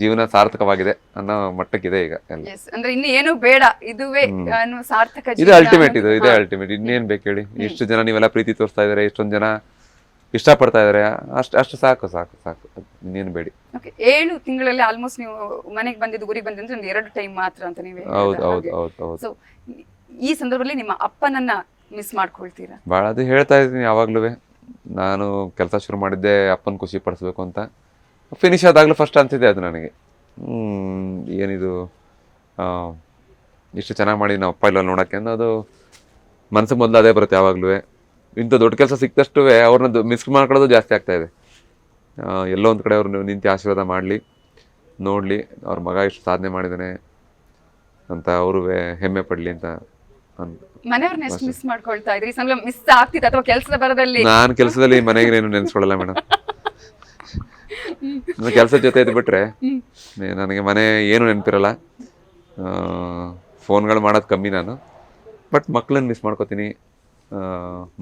ಜೀವನ ಸಾರ್ಥಕವಾಗಿದೆ ಅನ್ನೋ ಮಟ್ಟಕ್ಕಿದೆ ಈಗ ಎಲ್ಲ. ಎಸ್ ಅಂದ್ರೆ ಇನ್ನು ಏನು ಬೇಡ ಇದುವೇ ಅನ್ನೋ ಸಾರ್ಥಕ ಇದು ಜೀವನ ಅಲ್ಟಿಮೇಟ್ ಇದು ಅನ್ನೋದು. ಇದೇ ಅಲ್ಟಿಮೇಟ್ ಇನ್ನೇನ್ ಬೇಕು ಹೇಳಿ. ಇಷ್ಟು ಜನ ನೀವೆಲ್ಲ ಪ್ರೀತಿ ತೋರಿಸ್ತಾ ಇದಾರೆ ಇಷ್ಟೊಂದು ಜನ ಇಷ್ಟಪಡ್ತಾ ಇದಾರೆ ಅಷ್ಟು ಅಷ್ಟು ಸಾಕು ಸಾಕು ಸಾಕು. ಇನ್ನೇನು ಬೇಡಿ. Okay, ಏಳು ತಿಂಗಳಲ್ಲಿ ಆಲ್ಮೋಸ್ಟ್ ನೀವು ಮನೆಗೆ ಬಂದಿದ್ದು ಗುರಿ ಬಂದಿದ್ದು ಒಂದು ಎರಡು ಟೈಮ್ ಮಾತ್ರ ಅಂತ ನೀವು ಹೌದು ಹೌದು ಹೌದು ಹೌದು. ಸೊ ಈ ಸಂದರ್ಭದಲ್ಲಿ ನಿಮ್ಮ ಅಪ್ಪನನ್ನ ಮಿಸ್ ಮಾಡ್ಕೊಳ್ತೀರಾ? ಭಾಳ ಅದು ಹೇಳ್ತಾ ಇದ್ದೀನಿ ಯಾವಾಗ್ಲೂ ನಾನು ಕೆಲಸ ಶುರು ಮಾಡಿದ್ದೆ ಅಪ್ಪನ ಖುಷಿ ಪಡಿಸ್ಬೇಕು ಅಂತ. ಫಿನಿಶ್ ಆದಾಗಲೂ ಫಸ್ಟ್ ಅನ್ಸಿದೆ ಅದು ನನಗೆ. ಏನಿದು ಇಷ್ಟು ಚೆನ್ನಾಗಿ ಮಾಡಿ ನಾವು ಅಪ್ಪ ಇಲ್ಲ ನೋಡೋಕ್ಕೆ ಅನ್ನೋದು ಮನಸ್ಸಿಗೆ ಮೊದಲು ಅದೇ ಬರುತ್ತೆ ಯಾವಾಗಲೂ. ಇಂಥ ದೊಡ್ಡ ಕೆಲಸ ಸಿಕ್ತಷ್ಟು ಅವ್ರನ್ನ ಮಿಸ್ ಮಾಡ್ಕೊಳ್ಳೋದು ಜಾಸ್ತಿ ಆಗ್ತಾ ಇದೆ. ಎಲ್ಲೋ ಒಂದು ಕಡೆ ಅವ್ರನ್ನ ನಿಂತು ಆಶೀರ್ವಾದ ಮಾಡಲಿ ನೋಡಲಿ ಅವ್ರ ಮಗ ಇಷ್ಟು ಸಾಧನೆ ಮಾಡಿದ್ದಾನೆ ಅಂತ ಅವರು ಹೆಮ್ಮೆ ಪಡಲಿ ಅಂತ ಮನೆಯವ್ರನ್ನ ಎಷ್ಟು ಮಿಸ್ ಮಾಡ್ಕೊಳ್ತಾ ಇದ್ರಿ? ಮಿಸ್ ಆಗ್ತಿತ್ತು ಅಥವಾ ಕೆಲಸದ ಬರದಲ್ಲಿ? ನಾನು ಕೆಲಸದಲ್ಲಿ ಮನೆಗೆ ಏನು ನೆನೆಸ್ಕೊಳ್ಳಲ್ಲ ಮೇಡಮ್ ನನ್ನ ಕೆಲಸದ ಜೊತೆ ಇದ್ಬಿಟ್ರೆ ನನಗೆ ಮನೆ ಏನು ನೆನಪಿರಲ್ಲ. ಫೋನ್ಗಳು ಮಾಡೋದು ಕಮ್ಮಿ ನಾನು. ಬಟ್ ಮಕ್ಕಳನ್ನ ಮಿಸ್ ಮಾಡ್ಕೋತೀನಿ.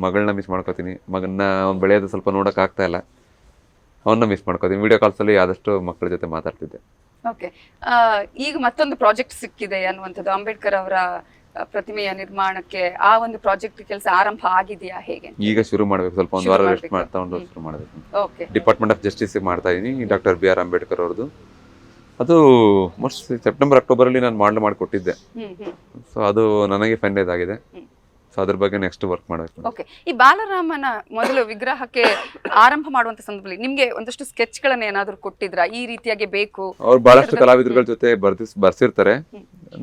ಮಗಳನ್ನ ಮಿಸ್ ಮಾಡ್ಕೋತೀನಿ. ಮಗನ್ನ ಅವ್ನು ಬೆಳೆಯೋದು ಸ್ವಲ್ಪ ನೋಡೋಕ್ಕಾಗ್ತಾ ಇಲ್ಲ. ಅವನ್ನ ಮಿಸ್ ಮಾಡ್ಕೋತೀನಿ. ವಿಡಿಯೋ ಕಾಲ್ಸಲ್ಲಿ ಆದಷ್ಟು ಮಕ್ಕಳ ಜೊತೆ ಮಾತಾಡ್ತಿದ್ದೆ. ಓಕೆ ಈಗ ಮತ್ತೊಂದು ಪ್ರಾಜೆಕ್ಟ್ ಸಿಕ್ಕಿದೆ ಅನ್ನುವಂಥದ್ದು ಅಂಬೇಡ್ಕರ್ ಅವರ ಪ್ರತಿಮೆಯ ನಿರ್ಮಾಣಕ್ಕೆ ಆ ಒಂದು ಪ್ರಾಜೆಕ್ಟ್ ಕೆಲಸ ಆರಂಭ ಆಗಿದೆಯಾ ಹೇಗೆ? ಈಗ ಶುರು ಮಾಡಬೇಕು ಸ್ವಲ್ಪ ಒಂದು ವಾರ ರೆಸ್ಟ್. ಮಾಡ್ತಾ ಒಂದು ಶುರು ಮಾಡಬೇಕು. ಓಕೆ ಡಿಪಾರ್ಟ್ಮೆಂಟ್ ಆಫ್ ಜಸ್ಟಿಸ್ ಮಾಡ್ತಾ ಇದ್ದೀನಿ ಡಾಕ್ಟರ್ ಬಿ ಆರ್ ಅಂಬೇಡ್ಕರ್ ಅವ್ರದ್ದು. ಅದು ಮೋಸ್ಟ್ ಸೆಪ್ಟೆಂಬರ್ ಅಕ್ಟೋಬರ್ ಅಲ್ಲಿ ನಾನು ಮಾಡಲು ಮಾಡಿಕೊಟ್ಟಿದ್ದೆ. ಸೊ ಅದು ನನಗೆ ಫೈನಲೈಸ್ ಆಗಿದೆ. ಸೊ ಅದ್ರ ಬಗ್ಗೆ ನೆಕ್ಸ್ಟ್ ವರ್ಕ್ ಮಾಡಬೇಕು ಓಕೆ ಈ ಬಾಲರಾಮನ ಮೊದಲು ವಿಗ್ರಹಕ್ಕೆ ಆರಂಭ ಮಾಡುವಂತ ಸಂದರ್ಭದಲ್ಲಿ ನಿಮ್ಗೆ ಒಂದಷ್ಟು ಸ್ಕೆಚ್ ಗಳನ್ನ ಏನಾದ್ರು ಕೊಟ್ಟಿದ್ರಾ? ಈ ರೀತಿಯಾಗಿ ಬೇಕು? ಅವ್ರು ಬಹಳಷ್ಟು ಕಲಾವಿದರುಗಳ ಜೊತೆ ಬರ್ದಿಸ್ ಬರ್ಸಿರ್ತಾರೆ.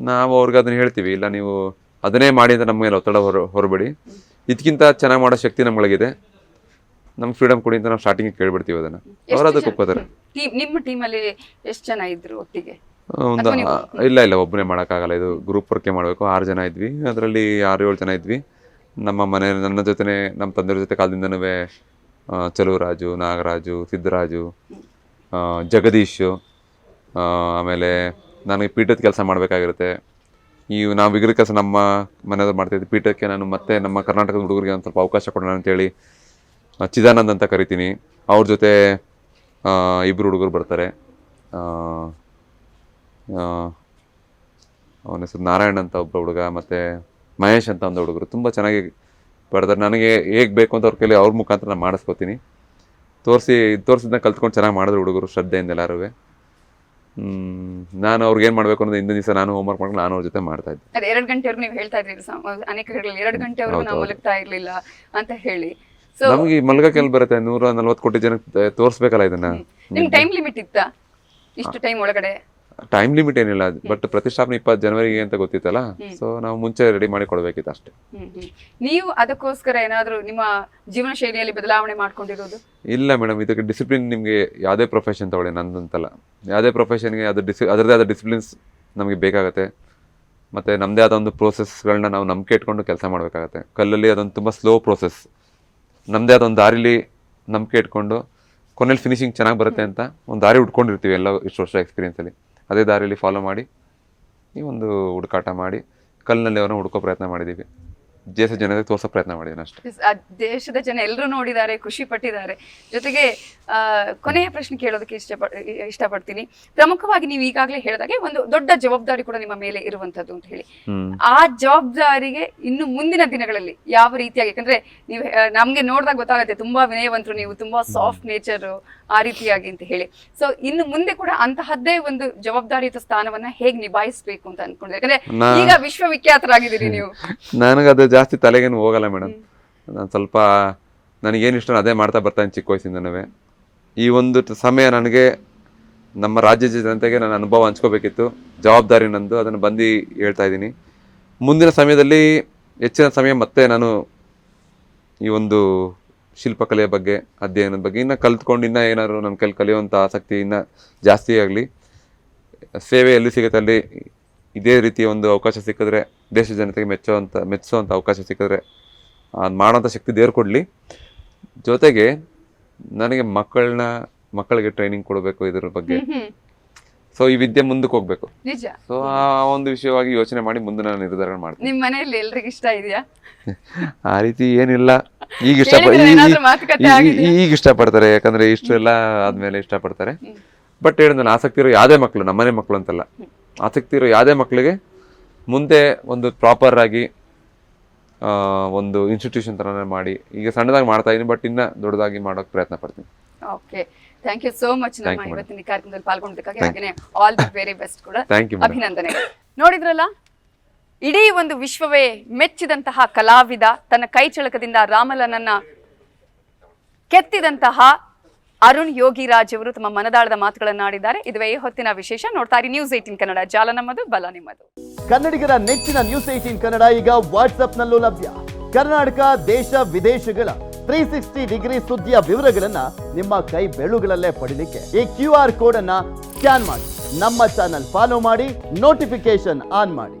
ನಾವು ಅವ್ರಿಗೆ ಅದನ್ನ ಹೇಳ್ತೀವಿ ಇಲ್ಲ ನೀವು ಅದನ್ನೇ ಮಾಡಿ ಅಂತ ನಮ್ಮ ಮೇಲೆ ಒತ್ತಡ ಹೊರ ಹೊರಬೇಡಿ. ಇದಕ್ಕಿಂತ ಚೆನ್ನಾಗಿ ಮಾಡೋ ಶಕ್ತಿ ನಮ್ಮೊಳಗಿದೆ. ನಮ್ಗೆ ಫ್ರೀಡಮ್ ಕೊಡಿ ಅಂತ ನಾವು ಸ್ಟಾರ್ಟಿಂಗ್ ಕೇಳ್ಬಿಡ್ತೀವಿ ಅದನ್ನ. ಅವ್ರು ಅದಕ್ಕೆ ಒಪ್ಕೋತಾರೆ. ಟೀಮ್ ನಿಮ್ಮ ಟೀಮಲ್ಲಿ ಎಷ್ಟು ಜನ ಇದ್ರು ಒಟ್ಟಿಗೆ? ಒಂದು ಇಲ್ಲ ಇಲ್ಲ ಒಬ್ಬನೇ ಮಾಡೋಕ್ಕಾಗಲ್ಲ. ಇದು ಗ್ರೂಪ್ ವರ್ಕೇ ಮಾಡಬೇಕು. ಆರು ಜನ ಇದ್ವಿ. ಅದರಲ್ಲಿ ಆರು ಏಳು ಜನ ಇದ್ವಿ. ನಮ್ಮ ಮನೆ ನನ್ನ ಜೊತೆನೆ ನಮ್ಮ ತಂದೆಯವ್ರ ಜೊತೆ ಕಾಲದಿಂದನೂ ಚಲುವರಾಜು ನಾಗರಾಜು ಸಿದ್ದರಾಜು ಜಗದೀಶು ಆಮೇಲೆ ನನಗೆ ಪೀಠದ ಕೆಲಸ ಮಾಡಬೇಕಾಗಿರುತ್ತೆ. ಈ ನಾವು ವಿಗ್ರಹ ಕೆಲಸ ನಮ್ಮ ಮನೆಯವ್ರು ಮಾಡ್ತಿದ್ವಿ ಪೀಠಕ್ಕೆ ನಾನು ಮತ್ತೆ ನಮ್ಮ ಕರ್ನಾಟಕದ ಹುಡುಗರಿಗೆ ಒಂದು ಸ್ವಲ್ಪ ಅವಕಾಶ ಕೊಡೋಣ ಅಂತೇಳಿ ಚಿದಾನಂದ್ ಅಂತ ಕರಿತೀನಿ. ಅವ್ರ ಜೊತೆ ಇಬ್ಬರು ಹುಡುಗರು ಬರ್ತಾರೆ. ಅವನ ಹೆಸರು ನಾರಾಯಣ್ ಅಂತ ಒಬ್ಬ ಹುಡುಗ, ಮತ್ತು ಮಹೇಶ್ ಅಂತ ಒಂದು ಹುಡುಗರು. ತುಂಬ ಚೆನ್ನಾಗಿ ಬರ್ತಾರೆ ನನಗೆ ಹೇಗೆ ಬೇಕು ಅಂತ ಅವ್ರ ಕೈಲಿ ಅವ್ರ ಮುಖಾಂತರ ನಾನು ಮಾಡಿಸ್ಕೊತೀನಿ. ತೋರಿಸಿ, ತೋರಿಸಿದ್ನ ಕಲ್ತ್ಕೊಂಡು ಚೆನ್ನಾಗಿ ಮಾಡಿದ್ರು ಹುಡುಗರು ಶ್ರದ್ಧೆಯಿಂದ ಎಲ್ಲರೂ ನಾನು ಅವ್ರಿಗೆ ಏನು ಮಾಡಬೇಕು ಅನ್ನೋದು ಹಿಂದಿನ ದಿವಸ ನಾನು ಹೋಮ್ವರ್ಕ್ ಮಾಡ್ಕೊಂಡು ನಾನು ಅವ್ರ ಜೊತೆ ಮಾಡ್ತಾ ಇದ್ದೆ. ಅದೇ ಎರಡು ಗಂಟೆವರೆಗೂ ನೀವು ಹೇಳ್ತಾ ಇದ್ರಿ ಅನೇಕ ಕಡೆಗಳಲ್ಲಿ ಎರಡು ಗಂಟೆವರೆಗೂ ನಾವು ಮಲಗ್ತಾ ಇರ್ಲಿಲ್ಲ ಅಂತ ಹೇಳಿ. ನಮ್ಗೆ ಎಲ್ಲಿ ಬರುತ್ತೆ? ನೂರ ನಲ್ವತ್ತು ಕೋಟಿ ಜನಕ್ಕೆ ತೋರಿಸ್ಬೇಕಲ್ಲ ಇದನ್ನ? ನಿಮ್ ಟೈಮ್ ಲಿಮಿಟ್ ಇತ್ತಾ? ಇಷ್ಟು ಟೈಮ್ ಒಳಗಡೆ? ಟೈಮ್ ಲಿಮಿಟ್ ಏನಿಲ್ಲ ಬಟ್ ಪ್ರತಿಷ್ಠಾಪನೆ ಇಪ್ಪತ್ತು ಜನವರಿಗೆ ಅಂತ ಗೊತ್ತಿತ್ತಲ್ಲ ಸೊ ನಾವು ಮುಂಚೆ ರೆಡಿ ಮಾಡಿ ಕೊಡಬೇಕಿತ್ತು ಅಷ್ಟೇ. ನೀವು ಅದಕ್ಕೋಸ್ಕರ ಏನಾದರೂ ನಿಮ್ಮ ಜೀವನ ಶೈಲಿಯಲ್ಲಿ ಬದಲಾವಣೆ ಮಾಡ್ಕೊಂಡಿರೋದು? ಇಲ್ಲ ಮೇಡಮ್ ಇದಕ್ಕೆ ಡಿಸಿಪ್ಲಿನ್ ನಿಮಗೆ ಯಾವುದೇ ಪ್ರೊಫೆಷನ್ ತಗೊಳ್ಳಿ ನಂದಂತಲ್ಲ. ಯಾವುದೇ ಪ್ರೊಫೆಷನ್ಗೆ ಅದು ಡಿಸಿ ಅದರದೇ ಆದ ಡಿಸಿಪ್ಲಿನ್ಸ್ ನಮಗೆ ಬೇಕಾಗುತ್ತೆ. ಮತ್ತು ನಮ್ಮದೇ ಆದ ಒಂದು ಪ್ರೋಸೆಸ್ಗಳನ್ನ ನಾವು ನಂಬಿಕೆ ಇಟ್ಕೊಂಡು ಕೆಲಸ ಮಾಡಬೇಕಾಗತ್ತೆ. ಕಲ್ಲಲ್ಲಿ ಅದೊಂದು ತುಂಬ ಸ್ಲೋ ಪ್ರೋಸೆಸ್ ನಮ್ಮದೇ ಆದ ಒಂದು ದಾರಿಲಿ ನಂಬಿಕೆ ಇಟ್ಕೊಂಡು ಕೊನೆಯಲ್ಲಿ ಫಿನಿಶಿಂಗ್ ಚೆನ್ನಾಗಿ ಬರುತ್ತೆ ಅಂತ ಒಂದು ದಾರಿ ಉಟ್ಕೊಂಡಿರ್ತೀವಿ ಎಲ್ಲ ಇಷ್ಟು ವರ್ಷ ಎಕ್ಸ್ಪೀರಿಯನ್ಸಲ್ಲಿ ಅದೇ ದಾರಿಯಲ್ಲಿ ಫಾಲೋ ಮಾಡಿ ಈ ಒಂದು ಹುಡುಕಾಟ ಮಾಡಿ ಕಲ್ಲಿನಲ್ಲಿ ಅವ್ರನ್ನ ಹುಡುಕೋ ಪ್ರಯತ್ನ ಮಾಡಿದ್ದೀವಿ. ದೇಶ ಜನತೆ ತೋರಿಸೋ ಪ್ರಯತ್ನ ಮಾಡಿದ್ದೀನಿ ಅಷ್ಟೇ. ಆ ದೇಶದ ಜನ ಎಲ್ಲರೂ ನೋಡಿದ್ದಾರೆ ಖುಷಿ ಪಟ್ಟಿದ್ದಾರೆ. ಜೊತೆಗೆ ಆ, ಕೊನೆಯ ಪ್ರಶ್ನೆ ಕೇಳೋದಕ್ಕೆ ಇಷ್ಟ ಇಷ್ಟಪಡ್ತೀನಿ. ಪ್ರಮುಖವಾಗಿ ನೀವು ಈಗಾಗಲೇ ಹೇಳಿದಾಗೆ ಒಂದು ದೊಡ್ಡ ಜವಾಬ್ದಾರಿ ಕೂಡ ನಿಮ್ಮ ಮೇಲೆ ಇರುವಂತದ್ದು ಅಂತ ಹೇಳಿ. ಆ ಜವಾಬ್ದಾರಿಗೆ ಇನ್ನು ಮುಂದಿನ ದಿನಗಳಲ್ಲಿ ಯಾವ ರೀತಿಯಾಗಿ ಯಾಕಂದ್ರೆ ನೀವು ಆ, ನಮ್ಗೆ ನೋಡಿದಾಗ ಗೊತ್ತಾಗುತ್ತೆ ತುಂಬಾ ವಿನಯವಂತರು ನೀವು ತುಂಬಾ ಸಾಫ್ಟ್ ನೇಚರ್ ಆ ರೀತಿಯಾಗಿ ಅಂತ ಹೇಳಿ. ಸೊ ಇನ್ನು ಮುಂದೆ ಕೂಡ ಅಂತಹದ್ದೇ ಒಂದು ಜವಾಬ್ದಾರಿಯುತ ಸ್ಥಾನವನ್ನ ಹೇಗ್ ನಿಭಾಯಿಸ್ಬೇಕು ಅಂತ ಅನ್ಕೊಂಡಿದೆ ಯಾಕಂದ್ರೆ ನಾ- ಈಗ ವಿಶ್ವವಿಖ್ಯಾತರಾಗಿದ್ದೀರಿ ನೀವು. <laughs> ನನಗದು ಜಾಸ್ತಿ ತಲೆಗೇನು ಹೋಗಲ್ಲ ಮೇಡಮ್. ನಾನು ಸ್ವಲ್ಪ ನನಗೇನು ಇಷ್ಟ ಅದೇ ಮಾಡ್ತಾ ಬರ್ತಾನೆ ಚಿಕ್ಕ ವಯಸ್ಸಿಂದನೂ ಈ ಒಂದು ಸಮಯ ನನಗೆ ನಮ್ಮ ರಾಜ್ಯದ ಜನತೆಗೆ ನನ್ನ ಅನುಭವ ಹಂಚ್ಕೋಬೇಕಿತ್ತು. ಜವಾಬ್ದಾರಿ ನಂದು ಅದನ್ನು ಬಂದು ಹೇಳ್ತಾ ಇದ್ದೀನಿ. ಮುಂದಿನ ಸಮಯದಲ್ಲಿ ಹೆಚ್ಚಿನ ಸಮಯ ಮತ್ತೆ ನಾನು ಈ ಒಂದು ಶಿಲ್ಪಕಲೆಯ ಬಗ್ಗೆ ಅಧ್ಯಯನದ ಬಗ್ಗೆ ಇನ್ನು ಕಲ್ತ್ಕೊಂಡು ಇನ್ನೂ ಏನಾದ್ರು ನನ್ನ ಕೈಲಿ ಕಲಿಯುವಂಥ ಆಸಕ್ತಿ ಇನ್ನೂ ಜಾಸ್ತಿ ಆಗಲಿ. ಸೇವೆ ಎಲ್ಲಿ ಸಿಗುತ್ತೆ ಅಲ್ಲಿ ಇದೇ ರೀತಿಯ ಒಂದು ಅವಕಾಶ ಸಿಕ್ಕಿದ್ರೆ ದೇಶದ ಜನತೆಗೆ ಮೆಚ್ಚುವಂಥ ಮೆಚ್ಚುವಂಥ ಅವಕಾಶ ಸಿಕ್ಕಿದ್ರೆ ಅದು ಮಾಡೋಂಥ ಶಕ್ತಿ ದೇವ್ರು ಕೊಡಲಿ. ಜೊತೆಗೆ ನನಗೆ ಮಕ್ಕಳನ್ನ ಮಕ್ಕಳಿಗೆ ಟ್ರೈನಿಂಗ್ ಕೊಡಬೇಕು ಇದ್ರ ಬಗ್ಗೆ. ಸೊ ಈ ವಿದ್ಯೆ ಮುಂದಕ್ಕೆ ಹೋಗ್ಬೇಕು. ನಿಜ. ಸೊ ಆ ಒಂದು ವಿಷಯವಾಗಿ ಯೋಚನೆ ಮಾಡಿ ಮುಂದೆ ನಾನು ನಿರ್ಧಾರ ಮಾಡ್ತೀನಿ. ನಿಮ್ಮ ಮನೆಯಲ್ಲಿ ಎಲ್ರಿಗೂ ಇಷ್ಟ ಇದೆಯಾ? ಆ ರೀತಿ ಏನಿಲ್ಲ. ಈಗ ಇಷ್ಟ? ಈಗ ಇಷ್ಟಪಡ್ತಾರೆ ಯಾಕಂದ್ರೆ ಇಷ್ಟು ಎಲ್ಲ ಆದ್ಮೇಲೆ ಇಷ್ಟಪಡ್ತಾರೆ. ಬಟ್ ಹೇಳಿದ ಆಸಕ್ತಿ ಇರೋ ಯಾವುದೇ ಮಕ್ಕಳು ನಮ್ಮನೆ ಮಕ್ಕಳು ಅಂತಲ್ಲ. ಆಸಕ್ತಿ ಇರೋ ಯಾವುದೇ ಮಕ್ಕಳಿಗೆ ಮುಂದೆ ಒಂದು ಪ್ರಾಪರ್ ಆಗಿ ಒಂದು ಇನ್ಸ್ಟಿಟ್ಯೂಷನ್ ಥರನೇ ಮಾಡಿ. ಈಗ ಸಣ್ಣದಾಗಿ ಮಾಡ್ತಾ ಇದ್ದೀನಿ ಬಟ್ ಇನ್ನ ದೊಡ್ಡದಾಗಿ ಮಾಡೋಕೆ ಪ್ರಯತ್ನ ಪಡ್ತೀನಿ. Okay thank you so much ನಮ್ಮ ಇವತ್ತಿನ ಕಾರ್ಯಕ್ರಮದಲ್ಲಿ ಪಾಲ್ಗೊಂಡಿದ್ದಕ್ಕಾಗಿ ಹಾಗೆ ಆಲ್ ದಿ ವೆರಿ ಬೆಸ್ಟ್ ಕೂಡ. ಅಭಿನಂದನೆ. ನೋಡಿದ್ರಲ್ಲ? ಇಡೀ ಒಂದು ವಿಶ್ವವೇ ಮೆಚ್ಚಿದಂತಹ ಕಲಾವಿದ ತನ್ನ ಕೈ ಚಳಕದಿಂದ ರಾಮಲನನ್ನ ಕೆತ್ತಿದಂತಹ ಅರುಣ್ ಯೋಗಿರಾಜ್ ಅವರು ತಮ್ಮ ಮನದಾಳದ ಮಾತುಗಳನ್ನು ಆಡಿದ್ದಾರೆ ಇದುವೇ ಹೊತ್ತಿನ ವಿಶೇಷ. ನೋಡ್ತಾ ಇರಿ ನ್ಯೂಸ್ ಏಟೀನ್ ಕನ್ನಡ. ಜಾಲ ನಮ್ಮದು, ಬಲ ನಿಮ್ಮದು. ಕನ್ನಡಿಗರ ನೆಚ್ಚಿನ ನ್ಯೂಸ್ ಏಟೀನ್ ಕನ್ನಡ ಈಗ ವಾಟ್ಸ್ಆಪ್ನಲ್ಲೂ ಲಭ್ಯ. ಕರ್ನಾಟಕ, ದೇಶ, ವಿದೇಶಗಳ ತ್ರೀ ಸಿಕ್ಸ್ಟಿ ಡಿಗ್ರಿ ಸುದ್ದಿಯ ವಿವರಗಳನ್ನ ನಿಮ್ಮ ಕೈ ಬೆಳುಗಳಲ್ಲೇ ಪಡಿಲಿಕ್ಕೆ ಈ ಕ್ಯೂ ಆರ್ ಕೋಡ್ ಅನ್ನ ಸ್ಕ್ಯಾನ್ ಮಾಡಿ. ನಮ್ಮ ಚಾನಲ್ ಫಾಲೋ ಮಾಡಿ ನೋಟಿಫಿಕೇಶನ್ ಆನ್ ಮಾಡಿ.